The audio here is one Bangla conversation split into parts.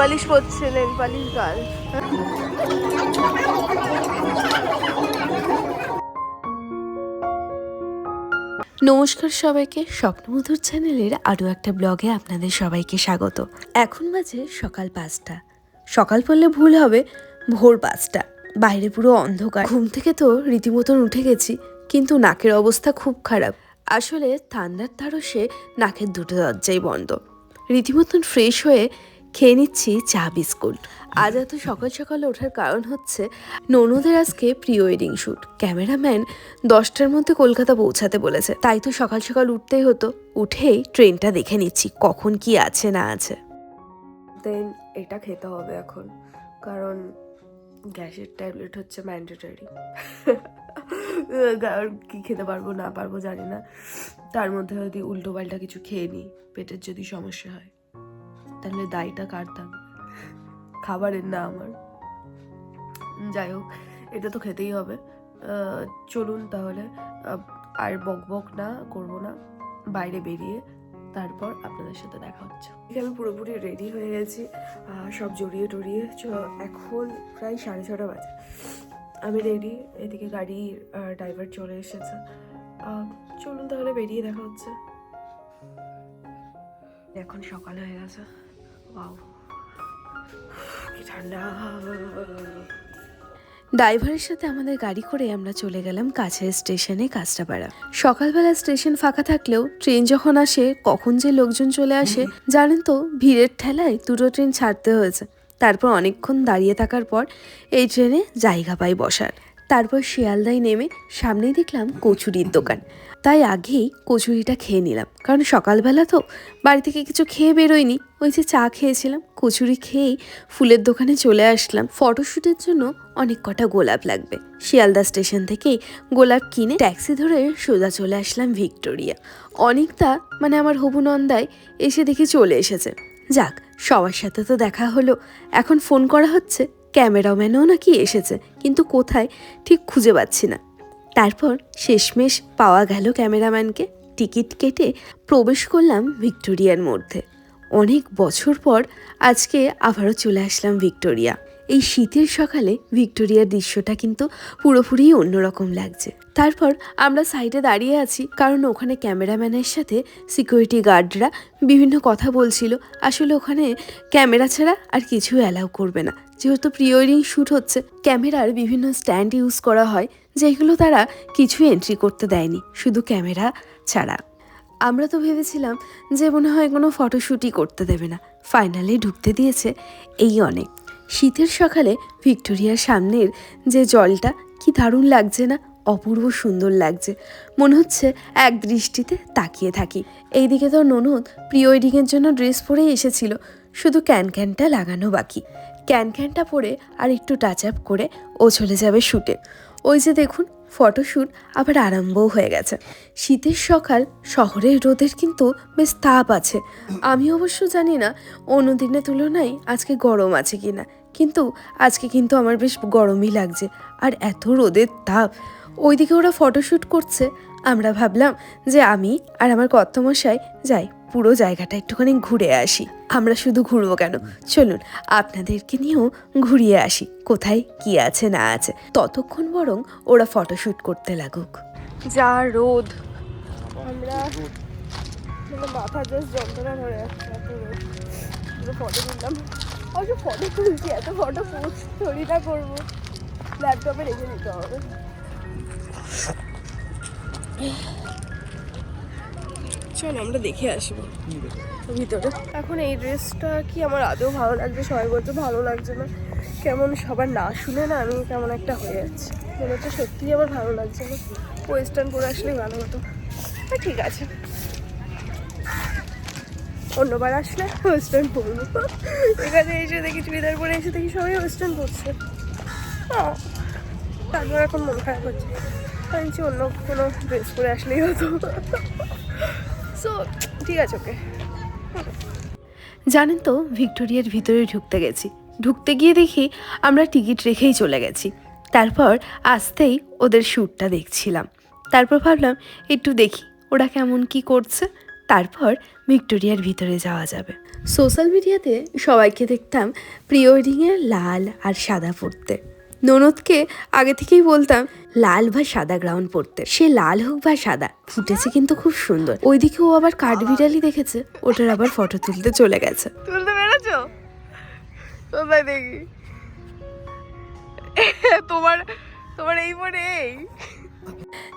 পালিশ করছে, নেল পালিশ গাল। নমস্কার সবাইকে, স্বপ্নমধুর চ্যানেলের আরও একটা ব্লগে আপনাদের সবাইকে স্বাগত। এখন বাজে সকাল পাঁচটা। সকাল পড়লে ভুল হবে, ভোর পাঁচটা। বাইরে পুরো অন্ধকার। ঘুম থেকে তো রীতিমতন উঠে গেছি, কিন্তু নাকের অবস্থা খুব খারাপ। আসলে ঠান্ডার তারসে নাকের দুটো দরজাই বন্ধ। রীতিমতন ফ্রেশ হয়ে খেয়ে নিচ্ছি চা, বিস্কুট। আজ এত সকাল সকাল ওঠার কারণ হচ্ছে ননদের আজকে প্রি ওয়েডিং শ্যুট ক্যামেরাম্যান দশটার মধ্যে কলকাতা পৌঁছাতে বলেছে। তাই তো সকাল সকাল উঠতেই হতো। উঠেই ট্রেনটা দেখে নিচ্ছি, কখন কি আছে না আছে। দেন এটা খেতে হবে এখন, কারণ গ্যাসের ট্যাবলেট হচ্ছে ম্যান্ডেটারি কারণ কি খেতে পারব না পারব জানি না। তার মধ্যে যদি উল্টো পাল্টা কিছু খেয়ে নিই, পেটের যদি সমস্যা হয়। তাহলে দায়টা কাটতাম খাবারের না আমার। যাই হোক, এটা তো খেতেই হবে। চলুন তাহলে আর বক বক না করব না। বাইরে বেরিয়ে তারপর আপনাদের সাথে দেখা হচ্ছে। আমি পুরোপুরি রেডি হয়ে গেছি সব জড়িয়ে টড়িয়ে। এখন প্রায় সাড়ে ছটা বাজে। আমি রেডি এদিকে গাড়ি ড্রাইভার চলে এসেছে। চলুন তাহলে বেরিয়ে দেখা হচ্ছে। এখন সকাল হয়ে গেছে। কি ঠান্ডা। ড্রাইভারের সাথে আমাদের গাড়ি করে আমরা চলে গেলাম কাছের স্টেশনে কাঁচরাপাড়া সকালবেলা স্টেশন ফাঁকা থাকলেও ট্রেন যখন আসে কখন যে লোকজন চলে আসে জানেন তো ভিড়ের ঠেলায় দুটো ট্রেন ছাড়তে হয়েছে। তারপর অনেকক্ষণ দাঁড়িয়ে থাকার পর এই ট্রেনে জায়গা পাই বসার। তারপর শিয়ালদায় নেমে সামনেই দেখলাম কচুরির দোকান। তাই আগেই কচুরিটা খেয়ে নিলাম। কারণ সকালবেলা তো বাড়ি থেকে কিছু খেয়ে বেরোয়নি। ওই যে চা খেয়েছিলাম, কচুরি খেয়েই ফুলের দোকানে চলে আসলাম। ফটোশ্যুটের জন্য অনেক কটা গোলাপ লাগবে। শিয়ালদা স্টেশন থেকেই গোলাপ কিনে ট্যাক্সি ধরে সোজা চলে আসলাম ভিক্টোরিয়া। অনেকটা মানে আমার হবু নন্দায় এসে দেখি চলে এসেছে। যাক, সবার সাথে তো দেখা হলো। এখন ফোন করা হচ্ছে, ক্যামেরাম্যানও নাকি এসেছে, কিন্তু কোথায় ঠিক খুঁজে পাচ্ছি না। তারপর শেষমেশ পাওয়া গেল ক্যামেরাম্যানকে। টিকিট কেটে প্রবেশ করলাম ভিক্টোরিয়ার মধ্যে। অনেক বছর পর আজকে আবারও চলে আসলাম ভিক্টোরিয়া। এই শীতের সকালে ভিক্টোরিয়ার দৃশ্যটা কিন্তু পুরোপুরি অন্যরকম লাগছে। তারপর আমরা সাইডে দাঁড়িয়ে আছি, কারণ ওখানে ক্যামেরাম্যানের সাথে সিকিউরিটি গার্ডরা বিভিন্ন কথা বলছিল। আসলে ওখানে ক্যামেরা ছাড়া আর কিছু অ্যালাউ করবে না। যেহেতু প্রি ওয়েডিং শ্যুট হচ্ছে, ক্যামেরার বিভিন্ন স্ট্যান্ড ইউজ করা হয়। যেগুলো তারা কিছু এন্ট্রি করতে দেয়নি, শুধু ক্যামেরা ছাড়া। আমরা তো ভেবেছিলাম যে মনে হয় কোনো ফটোশ্যুটই করতে দেবে না। ফাইনালি ঢুকতে দিয়েছে এই অনেক। শীতের সকালে ভিক্টোরিয়ার সামনের যে জলটা, কি দারুণ লাগছে না? অপূর্ব সুন্দর লাগছে। মনে হচ্ছে এক দৃষ্টিতে তাকিয়ে থাকি। এইদিকে তো ননদ প্রি ওয়েডিংয়ের জন্য ড্রেস পরেই এসেছিল। শুধু ক্যান ক্যানটা লাগানো বাকি। ক্যান ক্যানটা পরে আর একটু টাচ আপ করে ও চলে যাবে শ্যুটে ওই যে দেখুন, ফটোশ্যুট আবার আরম্ভও হয়ে গেছে। শীতের সকাল, শহরের রোদের কিন্তু বেশ তাপ আছে। আমি অবশ্য জানি না, অন্য দিনের তুলনায় আজকে গরম আছে কি না কিন্তু আজকে কিন্তু আমার বেশ গরমই লাগছে, আর এত রোদের তাপ। ওইদিকে ওরা ফটোশ্যুট করছে। আমরা ভাবলাম যে আমি আর আমার কর্তমশাই যাই। পুরো জায়গাটা একটুখানি ঘুরে আসি। আমরা শুধু ঘুরবো কেন? চলুন, আপনাদেরকে নিয়েও ঘুরিয়ে আসি, কোথায় কি আছে না আছে। ততক্ষণ বরং ওরা ফটোশ্যুট করতে লাগুক। যা রোদ। আমরা মানে মাথা যন্ত্রণা ধরে ফটো তুললাম। ফটো এত ফটো করব। চল আমরা দেখে আসব। ভিতরে। এখন এই ড্রেসটা কি আমার আদৌ ভালো লাগছে? সবাই বলছে ভালো লাগছে না। কেমন সবার না শুনে না আমি কেমন একটা হয়ে যাচ্ছি। মনে হচ্ছে সত্যিই আমার ভালো লাগছে না। ওয়েস্টার্ন পরে আসলেই ভালো হতো। আর ঠিক আছে। অন্যবার আসলে ওয়েস্টার্ন পরবো। এখানে এসে দেখি চুড়িদার পরে এসে দেখি সবাই ওয়েস্টার্ন পরছে। হ্যাঁ, তারপর এখন মন খারাপ হচ্ছে। আমি অন্য কোনো ড্রেস পরে আসলেই হতো। সো ঠিক আছে ওকে জানেন তো, ভিক্টোরিয়ার ভিতরে ঢুকতে গেছি। ঢুকতে গিয়ে দেখি আমরা টিকিট রেখেই চলে গেছি। তারপর আসতেই ওদের শ্যুটটা দেখছিলাম। তারপর ভাবলাম, একটু দেখি ওরা কেমন কি করছে। তারপর ভিক্টোরিয়ার ভিতরে যাওয়া যাবে। সোশ্যাল মিডিয়াতে সবাইকে দেখতাম প্রি ওয়েডিংয়ে লাল আর সাদা পরতে। ননদকে আগে থেকেই বলতাম লাল বা সাদা গ্রাউন্ড পরতে। সে লাল হোক বা সাদা ফুটেছে কিন্তু খুব সুন্দর। ওইদিকে ও আবার কাঠবিড়ালি দেখেছে ওটার আবার ফটো তুলতে চলে গেছে। তুলতে পেরেছ? কোথায় দেখি? তোমার তোমার এই পরে এই।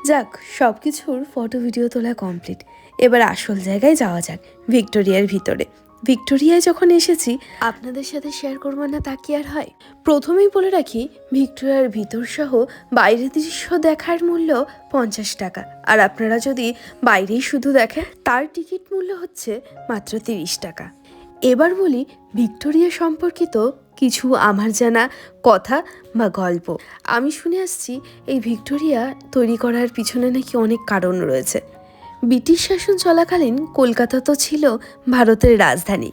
যাক সব কিছুর ফটো ভিডিও তোলা কমপ্লিট এবার আসল জায়গায় যাওয়া যাক ভিক্টোরিয়ার ভিতরে। ভিক্টোরিয়ায় যখন এসেছি আপনাদের সাথে শেয়ার করব না তা কি আর হয়? প্রথমেই বলে রাখি ভিক্টোরিয়ার ভিতর সহ বাইরের দৃশ্য দেখার মূল্য পঞ্চাশ টাকা। আর আপনারা যদি বাইরেই শুধু দেখেন তার টিকিট মূল্য হচ্ছে মাত্র তিরিশ টাকা। এবার বলি ভিক্টোরিয়া সম্পর্কিত কিছু আমার জানা কথা বা গল্প। আমি শুনে আসছি এই ভিক্টোরিয়া তৈরি করার পিছনে নাকি অনেক কারণ রয়েছে। ব্রিটিশ শাসন চলাকালীন কলকাতা তো ছিল ভারতের রাজধানী।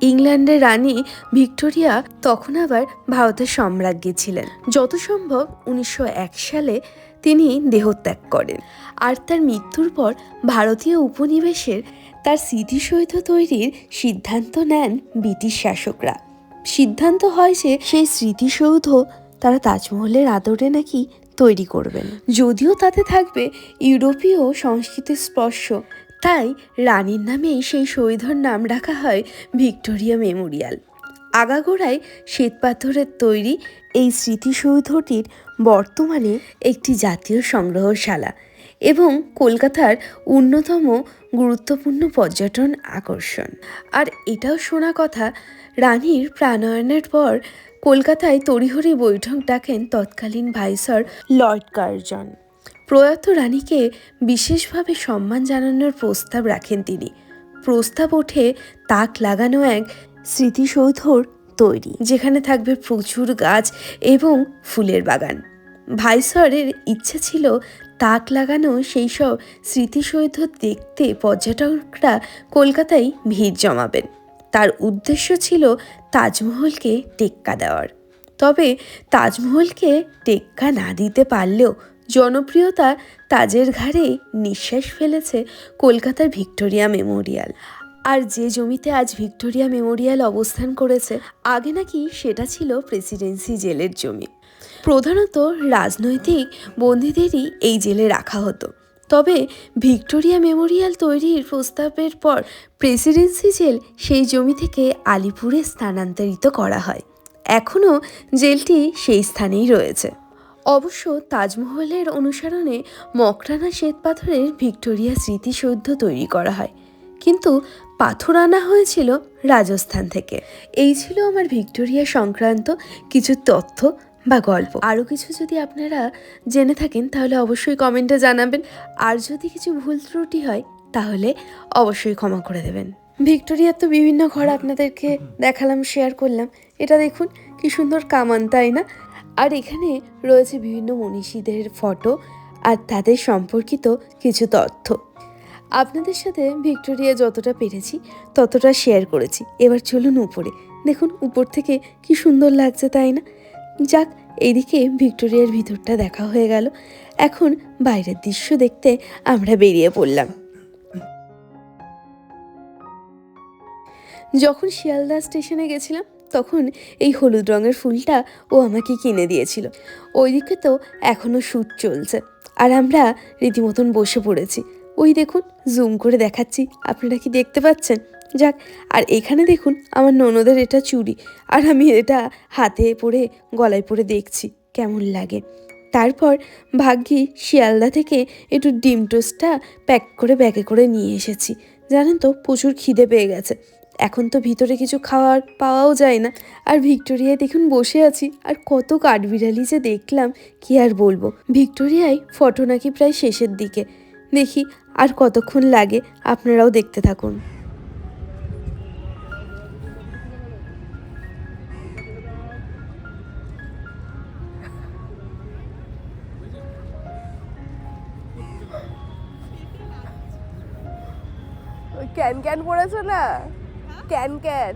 ইংল্যান্ডের রানী ভিক্টোরিয়া তখন আবার ভারতের সম্রাজ্ঞী ছিলেন। যত সম্ভব উনিশশো এক সালে তিনি দেহত্যাগ করেন। আর তার মৃত্যুর পর ভারতীয় উপনিবেশের তার স্মৃতিসৌধ তৈরির সিদ্ধান্ত নেন ব্রিটিশ শাসকরা। সিদ্ধান্ত হয় যে সেই স্মৃতিসৌধ তারা তাজমহলের আদরে নাকি তৈরি করবেন। যদিও তাতে থাকবে ইউরোপীয় সংস্কৃতির স্পর্শ, তাই রানীর নামেই সেই সৌধর নাম রাখা হয় ভিক্টোরিয়া মেমোরিয়াল। আগাগোড়ায় শ্বেতপাথরের তৈরি এই স্মৃতিসৌধটির বর্তমানে একটি জাতীয় সংগ্রহশালা এবং কলকাতার অন্যতম গুরুত্বপূর্ণ পর্যটন আকর্ষণ। আর এটাও শোনা কথা, রানীর প্রাণয়নের পর কলকাতায় তড়িহড়ি বৈঠক ডাকেন তৎকালীন ভাইসর লর্ড কার্জন। প্রয়াত রানীকে বিশেষভাবে সম্মান জানানোর প্রস্তাব রাখেন তিনি। প্রস্তাব ওঠে তাক লাগানো এক স্মৃতিসৌধর তৈরি, যেখানে থাকবে প্রচুর গাছ এবং ফুলের বাগান। ভাইসরের ইচ্ছে ছিল তাক লাগানো সেই সব স্মৃতিসৌধ দেখতে পর্যটকরা কলকাতায় ভিড় জমাবেন। তার উদ্দেশ্য ছিল তাজমহলকে টেক্কা দেওয়ার। তবে তাজমহলকে টেক্কা না দিতে পারলেও জনপ্রিয়তা তাজের ঘাড়ে নিঃশ্বাস ফেলেছে কলকাতার ভিক্টোরিয়া মেমোরিয়াল। আর যে জমিতে আজ ভিক্টোরিয়া মেমোরিয়াল অবস্থান করেছে, আগে নাকি সেটা ছিল প্রেসিডেন্সি জেলের জমি। প্রধানত রাজনৈতিক বন্দীদেরই এই জেলে রাখা হতো। তবে ভিক্টোরিয়া মেমোরিয়াল তৈরির প্রস্তাবের পর প্রেসিডেন্সি জেল সেই জমি থেকে আলিপুরে স্থানান্তরিত করা হয়। এখনও জেলটি সেই স্থানেই রয়েছে। অবশ্য তাজমহলের অনুসরণে মকরানা শ্বেতপাথরের ভিক্টোরিয়া স্মৃতিসৌধ তৈরি করা হয়। কিন্তু পাথর আনা হয়েছিল রাজস্থান থেকে। এই ছিল আমার ভিক্টোরিয়া সংক্রান্ত কিছু তথ্য। বা গল্প। আরও কিছু যদি আপনারা জেনে থাকেন, তাহলে অবশ্যই কমেন্টে জানাবেন। আর যদি কিছু ভুল ত্রুটি হয়, তাহলে অবশ্যই ক্ষমা করে দেবেন। ভিক্টোরিয়ার তো বিভিন্ন ঘর আপনাদেরকে দেখালাম শেয়ার করলাম। এটা দেখুন, কি সুন্দর কামান, তাই না? আর এখানে রয়েছে বিভিন্ন মনীষীদের ফটো আর তাদের সম্পর্কিত কিছু তথ্য। আপনাদের সাথে ভিক্টোরিয়া যতটা পেরেছি, ততটা শেয়ার করেছি। এবার চলুন উপরে। দেখুন, উপর থেকে কি সুন্দর লাগছে, তাই না? যাক এইদিকে ভিক্টোরিয়ার ভিতরটা দেখা হয়ে গেল। এখন বাইরের দৃশ্য দেখতে আমরা বেরিয়ে পড়লাম। যখন শিয়ালদা স্টেশনে গেছিলাম, তখন এই হলুদ রঙের ফুলটা ও আমাকে কিনে দিয়েছিল। ওইদিকে তো এখনও শ্যুট চলছে, আর আমরা রীতিমতন বসে পড়েছি। ওই দেখুন জুম করে দেখাচ্ছি। আপনারা কি দেখতে পাচ্ছেন? যাক, আর এখানে দেখুন আমার ননদের এটা চুড়ি, আর আমি এটা হাতে পরে, গলায় পরে দেখছি, কেমন লাগে। তারপর ভাগ্যি শিয়ালদা থেকে একটু ডিম টোস্টটা প্যাক করে ব্যাগে করে নিয়ে এসেছি। জানেন তো, প্রচুর খিদে পেয়ে গেছে। এখন তো ভিতরে কিছু খাওয়ার পাওয়াও যায় না। আর ভিক্টোরিয়ায় দেখুন বসে আছি, আর কত কাঠবিড়ালি যে দেখলাম, কি আর বলব। ভিক্টোরিয়ায় ফটো নাকি প্রায় শেষের দিকে। দেখি আর কতক্ষণ লাগে, আপনারাও দেখতে থাকুন। ক্যান ক্যান পড়েছো না? ক্যান ক্যান।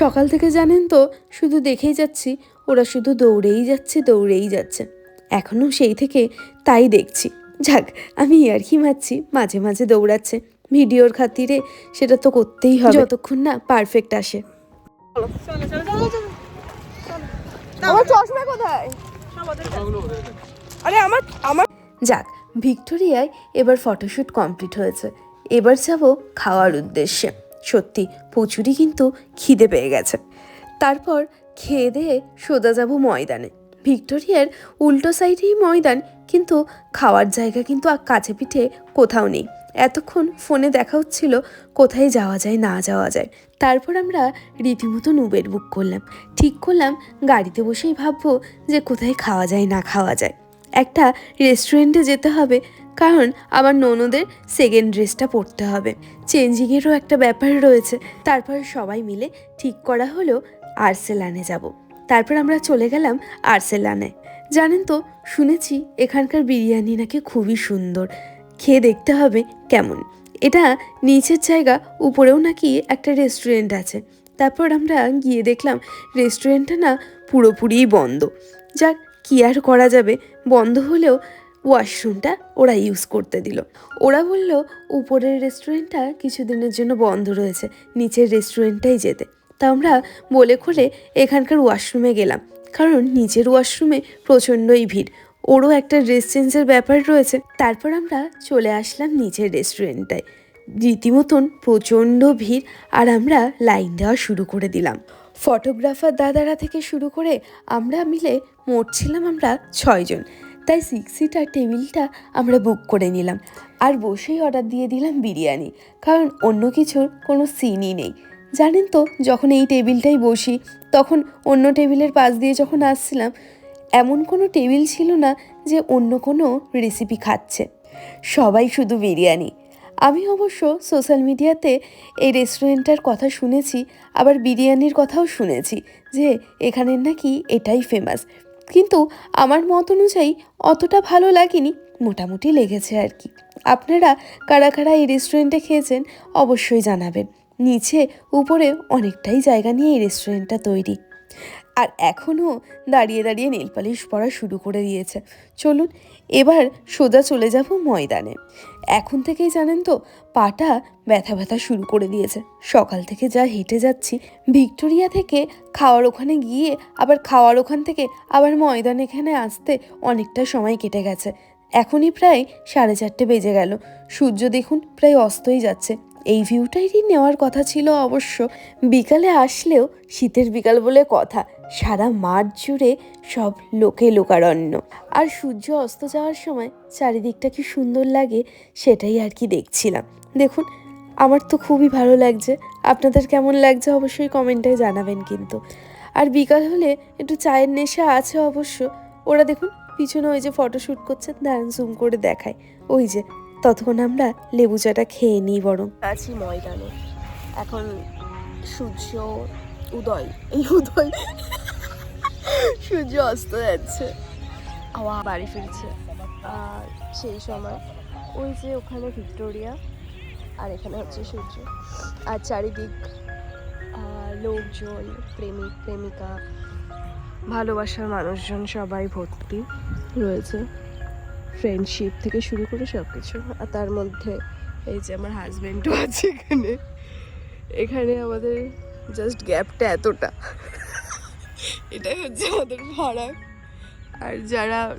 সকাল থেকে জানেন তো শুধু দেখেই যাচ্ছি ওরা শুধু দৌড়েই যাচ্ছে দৌড়েই যাচ্ছে। এখনও সেই থেকে তাই দেখছি। যাক আমি ইয়ার্কি মারছি মাঝে মাঝে দৌড়াচ্ছে। ভিডিওর খাতিরে সেটা তো করতেই হবে। যতক্ষণ না পারফেক্ট আসে। আমার চশমা কোথায়? আরে আমার আমার যাক ভিক্টোরিয়ায় এবার ফটোশ্যুট কমপ্লিট হয়েছে। এবার যাব খাওয়ার উদ্দেশ্যে। সত্যি প্রচুরই কিন্তু খিদে পেয়ে গেছে। তারপর খেয়ে দিয়ে সোজা যাব ময়দানে। ভিক্টোরিয়ার উল্টো সাইডেই ময়দান কিন্তু খাওয়ার জায়গা কিন্তু আর কাছে পিঠে কোথাও নেই। এতক্ষণ ফোনে দেখা হচ্ছিল কোথায় যাওয়া যায়, না যাওয়া যায়। তারপর আমরা রীতিমতন উবের বুক করলাম। ঠিক করলাম, গাড়িতে বসেই ভাববো যে কোথায় খাওয়া যায়, না খাওয়া যায়। একটা রেস্টুরেন্টে যেতে হবে, কারণ আমার ননদের সেকেন্ড ড্রেসটা পরতে হবে। চেঞ্জিংয়েরও একটা ব্যাপার রয়েছে। তারপর সবাই মিলে ঠিক করা হলো আর্সেলানে যাব। তারপর আমরা চলে গেলাম আর্সেলানে। জানেন তো, শুনেছি এখানকার বিরিয়ানি নাকি খুবই সুন্দর। খেয়ে দেখতে হবে কেমন। এটা নিচের জায়গা, উপরেও নাকি একটা রেস্টুরেন্ট আছে। তারপর আমরা গিয়ে দেখলাম রেস্টুরেন্টটা না পুরোপুরিই বন্ধ। যাক, কি আর করা যাবে? বন্ধ হলেও ওয়াশরুমটা ওরা ইউজ করতে দিল। ওরা বলল, উপরের রেস্টুরেন্টটা কিছুদিনের জন্য বন্ধ রয়েছে, নিচের রেস্টুরেন্টটাই যেতে। তা আমরা বলে খুলে এখানকার ওয়াশরুমে গেলাম। কারণ নিচের ওয়াশরুমে প্রচণ্ডই ভিড়। ওরও একটা ড্রেস চেঞ্জের ব্যাপার রয়েছে। তারপর আমরা চলে আসলাম নিচের রেস্টুরেন্টটায়। রীতিমতন প্রচণ্ড ভিড় আর আমরা লাইন দেওয়া শুরু করে দিলাম। ফটোগ্রাফার দাদারা থেকে শুরু করে আমরা মিলে মোট ছিলাম আমরা ছয়জন তাই সিক্স সিটার টেবিলটা আমরা বুক করে নিলাম। আর বসেই অর্ডার দিয়ে দিলাম বিরিয়ানি। কারণ অন্য কিছুর কোনো সিনই নেই। জানেন তো, যখন এই টেবিলটাই বসি, তখন অন্য টেবিলের পাশ দিয়ে যখন আসছিলাম এমন কোনো টেবিল ছিল না যে অন্য কোনো রেসিপি খাচ্ছে। সবাই শুধু বিরিয়ানি। আমি অবশ্য সোশ্যাল মিডিয়াতে এই রেস্টুরেন্টটার কথা শুনেছি, আবার বিরিয়ানির কথাও শুনেছি যে এখানের নাকি এটাই ফেমাস কিন্তু আমার মত অনুযায়ী অতটা ভালো লাগেনি, মোটামুটি লেগেছে আর কি। আপনারা কারা কারা এই রেস্টুরেন্টে খেয়েছেন অবশ্যই জানাবেন। নিচে উপরে অনেকটাই জায়গা নিয়ে এই রেস্টুরেন্টটা তৈরি। আর এখনও দাঁড়িয়ে দাঁড়িয়ে নেল পালিশ পরা শুরু করে দিয়েছে। চলুন, এবার সোজা চলে যাব ময়দানে। এখন থেকেই জানেন তো, পাটা ব্যথা ব্যথা শুরু করে দিয়েছে। সকাল থেকে যা হেঁটে যাচ্ছি, ভিক্টোরিয়া থেকে খাওয়ার ওখানে গিয়ে, আবার খাওয়ার ওখান থেকে আবার ময়দান এখানে আসতে অনেকটা সময় কেটে গেছে। এখনই প্রায় সাড়ে চারটে বেজে গেল। সূর্য দেখুন প্রায় অস্তই যাচ্ছে। এই ভিউটাই নেওয়ার কথা ছিল অবশ্য। বিকালে আসলেও শীতের বিকাল বলে কথা। সারা মাঠ জুড়ে সব লোকে লোকারণ্য। আর সূর্য অস্ত যাওয়ার সময় চারিদিকটা কি সুন্দর লাগে সেটাই আর কি দেখছিলাম। দেখুন, আমার তো খুবই ভালো লাগছে। আপনাদের কেমন লাগছে অবশ্যই কমেন্টে জানাবেন কিন্তু। আর বিকাল হলে একটু চায়ের নেশা আছে অবশ্য। ওরা দেখুন, পিছনে ওই যে ফটোশ্যুট করছে দাঁড়ান জুম করে দেখায়। ওই যে ততক্ষণ আমরা লেবু চাটা খেয়ে নিই বরং। আছি ময়দানে। এখন সূর্য উদয়। এই উদয়। সূর্য অস্ত যাচ্ছে। আওয়া বাড়ি ফিরছে। আর সেই সময় ওই যে ওখানে ভিক্টোরিয়া, আর এখানে হচ্ছে সূর্য। আর চারিদিক লোকজন, প্রেমিক, প্রেমিকা, ভালোবাসার মানুষজন সবাই ভর্তি রয়েছে। ফ্রেন্ডশিপ থেকে শুরু করে সব কিছু আর তার মধ্যে এই যে আমার হাজব্যান্ডও আছে এখানে। এখানে আমাদের জাস্ট গ্যাপটা এতটা। এটাই হচ্ছে আমাদের ভাড়া। আর যারা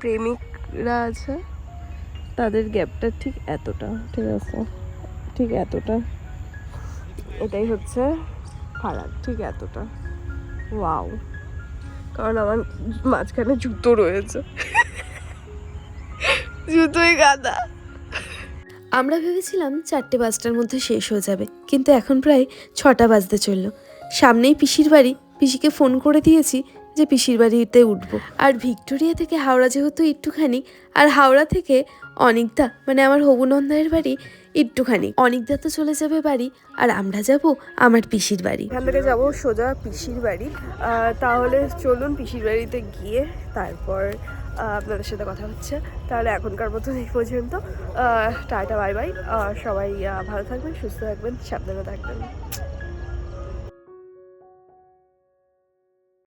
প্রেমিকরা আছে, তাদের গ্যাপটা ঠিক এতটা, ঠিক আছে? ঠিক এতটা। এটাই হচ্ছে ফারাক ঠিক এতটা। ওয়াও কারণ আমার মাঝখানে জুতো রয়েছে। জুতোই গাদা। আমরা ভেবেছিলাম চারটে পাঁচটার মধ্যে শেষ হয়ে যাবে কিন্তু এখন প্রায় ছটা বাজতে চলল। সামনেই পিসির বাড়ি। পিসিকে ফোন করে দিয়েছি যে পিসির বাড়িতে উঠবো। আর ভিক্টোরিয়া থেকে হাওড়া যেহেতু একটুখানি আর হাওড়া থেকে অনিকদা মানে আমার হবু নন্দায়ের বাড়ি একটুখানি। অনিকদা তো চলে যাবে বাড়ি আর আমরা যাব আমার পিসির বাড়ি। এখান থেকে যাব সোজা পিসির বাড়ি। তাহলে চলুন পিসির বাড়িতে গিয়ে তারপর আপনাদের সাথে কথা হচ্ছে। তাহলে এখনকার মতো এই পর্যন্ত। Tata, bye bye. সবাই ভালো থাকবেন, সুস্থ থাকবেন, সাবধানে থাকবেন।